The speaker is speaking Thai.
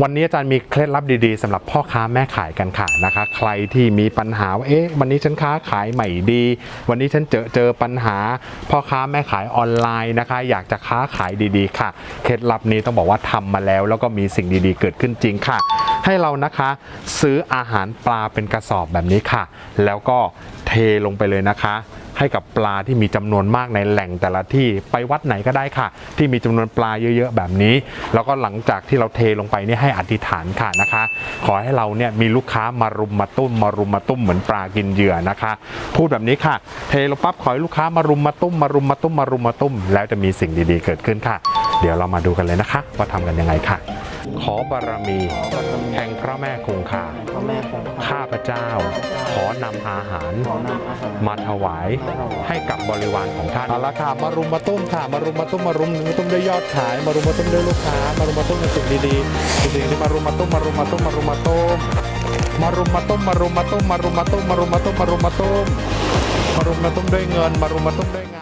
วันนี้อาจารย์มีเคล็ดลับดีๆสำหรับพ่อค้าแม่ขายกันค่ะนะคะ ใครที่มีปัญหาว่าเอ๊ะวันนี้ฉันค้าขายไม่ดี วันนี้ฉันเจอเจอปัญหา พ่อค้าแม่ขายออนไลน์นะคะ อยากจะค้าขายดีๆ ค่ะ เคล็ดลับนี้ต้องบอกว่าทำมาแล้ว แล้วก็มีสิ่งดีๆ เกิดขึ้นจริงค่ะ ให้เรานะคะซื้ออาหารปลาเป็นกระสอบแบบนี้ค่ะ แล้วก็เทลงไปเลยนะคะ ให้กับปลาที่มีจำนวนมากในแหล่งแต่ละที่ไปวัดไหนก็ได้ค่ะ ที่มีจำนวนปลาเยอะๆแบบนี้ แล้วก็หลังจากที่เราเทลงไปนี่ให้อธิษฐานค่ะนะคะ ขอให้เราเนี่ยมีลูกค้ามารุมมาตุ้มมารุมมาตุ้มเหมือนปลากินเหยื่อนะคะ พูดแบบนี้ค่ะ เทลงปั๊บขอให้ลูกค้ามารุมมาตุ้มมารุมมาตุ้มมารุมมาตุ้ม แล้วจะมีสิ่งดีๆเกิดขึ้นค่ะ เดี๋ยวเรามาดูกันเลยนะคะ ว่าทำกันยังไงค่ะ ขอบารมี แห่งพระแม่คงคาพระแม่คงคา ข้าพเจ้าขอนำอาหารขอนำอาหารมาถวายให้กับบริวารของท่าน เอาละค่ะมารุมมาตุ้มค่ะมารุมมาตุ้มมารุมมาตุ้มด้วยยอดขาย มารุมมาตุ้มด้วยลูกค้า มารุมมาตุ้มในสิ่งดีๆสิ่งที่มารุมมาตุ้มมารุมมาตุ้มมารุมมาตุ้มมารุมมาตุ้มมารุมมาตุ้มมารุมมาตุ้มมารุมมาตุ้มมารุมมาตุ้มมารุมมาตุ้มด้วยเงิน มารุมมาตุ้มด้วยงาน